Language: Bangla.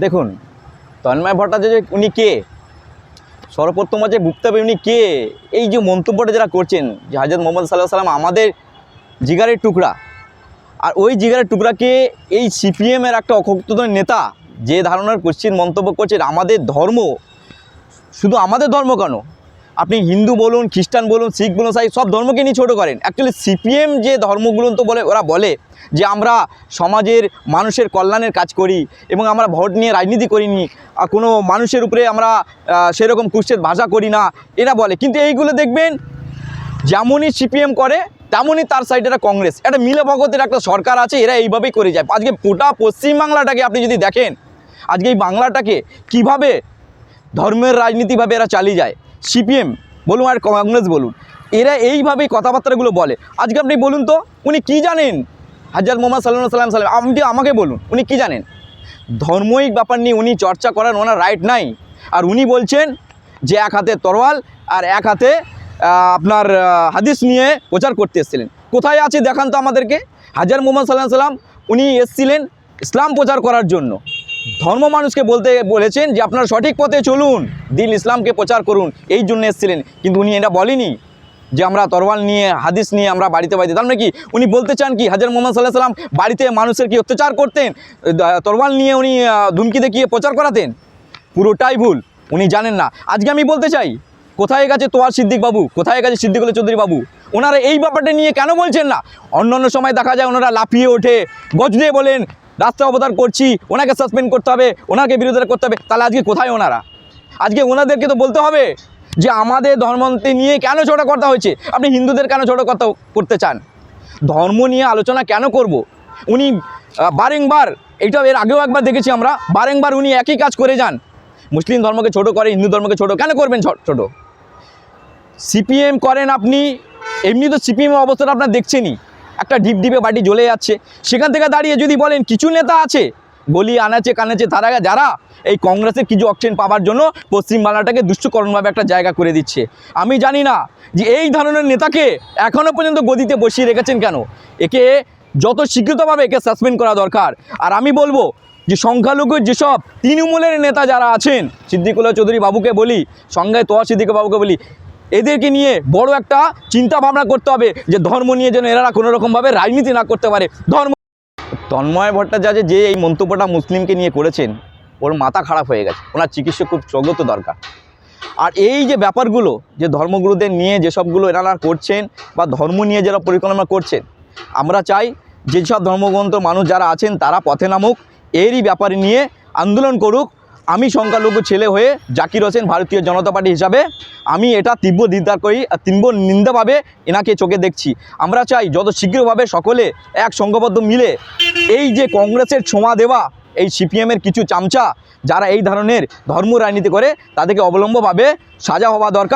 দেখুন, তন্ময় ভট্টাচার্য উনি কে? সর্বপ্রথম আছে বুঝতে উনি কে? এই যে মন্তব্যটা যারা করছেন, যে হাজরত মোহাম্মদ সাল্লাহ সাল্লাম আমাদের জিগারের টুকরা, আর ওই জিগারের টুকরাকে এই সিপিএমের একটা অকথিত নেতা যে ধারণার কোশ্চিন মন্তব্য করছেন, আমাদের ধর্ম, শুধু আমাদের ধর্ম কেন? আপনি হিন্দু বলুন, খ্রিস্টান বলুন, শিখ বলুন, সাই সব ধর্মকে নিয়ে ছোটো করেন। অ্যাকচুয়ালি সিপিএম যে ধর্মগুলো তো বলে, ওরা বলে যে আমরা সমাজের মানুষের কল্যাণের কাজ করি এবং আমরা ভোট নিয়ে রাজনীতি করিনি কোনো মানুষের উপরে আমরা সেরকম কুষ্ঠের ভাষা করি না, এরা বলে। কিন্তু এইগুলো দেখবেন, যেমনই সিপিএম করে, তেমনই তার সাইডে একটা কংগ্রেস। একটা মিলে ভগতের একটা সরকার আছে, এরা এইভাবেই করে যায়। আজকে গোটা পশ্চিমবাংলাটাকে আপনি যদি দেখেন, আজকে এই বাংলাটাকে কীভাবে ধর্মের রাজনীতিভাবে এরা চালিয়ে যায়। সিপিএম বলুন আর কংগ্রেস বলুন, এরা এইভাবেই কথাবার্তাগুলো বলে। আজকে আপনি বলুন তো, উনি কি জানেন? হাজার মোহাম্মদ সাল্লাহ সাল্লাম সাল্লাম আপনি আমাকে বলুন, উনি কি জানেন? ধর্মইক ব্যাপার নিয়ে উনি চর্চা করার ওনার রাইট নাই। আর উনি বলছেন যে এক হাতে তরোয়াল আর এক হাতে আপনার হাদিস নিয়ে প্রচার করতে এসেছিলেন। কোথায় আছে দেখান তো আমাদেরকে? হাজার মোহাম্মদ সাল্লাহ সাল্লাম উনি এসেছিলেন ইসলাম প্রচার করার জন্য। ধর্ম মানুষকে বলতে বলেছেন যে আপনারা সঠিক পথে চলুন দিন ইসলামকে প্রচার করুন, এই জন্য এসেছিলেন। কিন্তু উনি এটা বলেনি। যে আমরা তরওয়াল নিয়ে, হাদিস নিয়ে আমরা বাড়িতে বাড়িতে তার মানে কি? উনি বলতে চান কি, হাজার মোহাম্মদ সাল্লাহ সাল্লাম বাড়িতে মানুষের কি অত্যাচার করতেন? তরওয়াল নিয়ে উনি ধুমকি দেখিয়ে প্রচার করাতেন? পুরোটাই ভুল। উনি জানেন না। আজকে আমি বলতে চাই, কোথায় গেছে তোয়ার সিদ্দিক বাবু? কোথায় গেছে সিদ্দিকুল চৌধুরী বাবু? ওনারা এই ব্যাপারটা নিয়ে কেন বলছেন না? অন্য অন্য সময় দেখা যায় ওনারা লাফিয়ে ওঠে গজ বলেন, রাস্তা অবতার করছি, ওনাকে সাসপেন্ড করতে হবে, ওনাকে বিরোধিতা করতে হবে। তাহলে আজকে কোথায় ওনারা? আজকে ওনাদেরকে তো বলতে হবে যে আমাদের ধর্মকে নিয়ে কেন ছোট কথা হয়েছে? আপনি হিন্দুদের কেন ছোট কথা করতে চান? ধর্ম নিয়ে আলোচনা কেন করব? উনি বারেংবার, এইটা এর আগেও একবার দেখেছি আমরা, বারেংবার উনি একই কাজ করে যান। মুসলিম ধর্মকে ছোট করে, হিন্দু ধর্মকে ছোট, কেন করবেন ছোট? সিপিএম করেন আপনি, এমনি তো সিপিএম অবস্থাটা আপনার দেখছেনই। একটা ডিপ ডিপে বাটি জ্বলে যাচ্ছে। সেখান থেকে দাঁড়িয়ে যদি বলেন, কিছু নেতা আছে গলি আনাচে কানাচে তারা যারা এই কংগ্রেসের কিছু অকশন পাওয়ার জন্য পশ্চিমবাংলাটাকে দুষ্টকরণভাবে একটা জায়গা করে দিচ্ছে। আমি জানি না যে এই ধরনের নেতাকে এখনও পর্যন্ত গদিতে বসিয়ে রেখেছেন কেন? একে যত স্বীকৃতভাবে একে সাসপেন্ড করা দরকার। আর আমি বলব যে সংখ্যালঘু যেসব তৃণমূলের নেতা যারা আছেন সিদ্দিকুল্লাহ চৌধুরী বাবুকে বলি, সঙ্গে তোয়া সিদ্দিক বাবুকে বলি, এদেরকে নিয়ে বড় একটা চিন্তা ভাবনা করতে হবে যে ধর্ম নিয়ে যেন এরা কোনোরকমভাবে রাজনীতি না করতে পারে। ধর্ম তন্ময় ভট্টাচার্য যে এই মন্তব্যটা মুসলিমকে নিয়ে করেছেন, ওর মাথা খারাপ হয়ে গেছে। ওনার চিকিৎসা খুব স্বগত দরকার। আর এই যে ব্যাপারগুলো, যে ধর্মগুরুদের নিয়ে যেসবগুলো এনারা করছেন বা ধর্ম নিয়ে যারা পরিকল্পনা করছেন, আমরা চাই যেসব ধর্মগ্রন্থ মানুষ যারা আছেন, তারা পথে নামুক, এরই ব্যাপারে নিয়ে আন্দোলন করুক আমি সংখ্যালঘু ছেলে হয়ে জাকির হোসেন ভারতীয় জনতা পার্টি হিসাবে আমি এটা তীব্র দিদার করি তীব্র নিন্দাভাবে এনাকে চোখে দেখছি। আমরা চাই যত শীঘ্রভাবে সকলে এক সংঘবদ্ধ মিলে এই যে কংগ্রেসের ছোঁয়া দেওয়া, এই সিপিএমের কিছু চামচা, যারা এই ধরনের ধর্ম রাজনীতি করে, তাদেরকে অবলম্বভাবে সাজা হওয়া দরকার।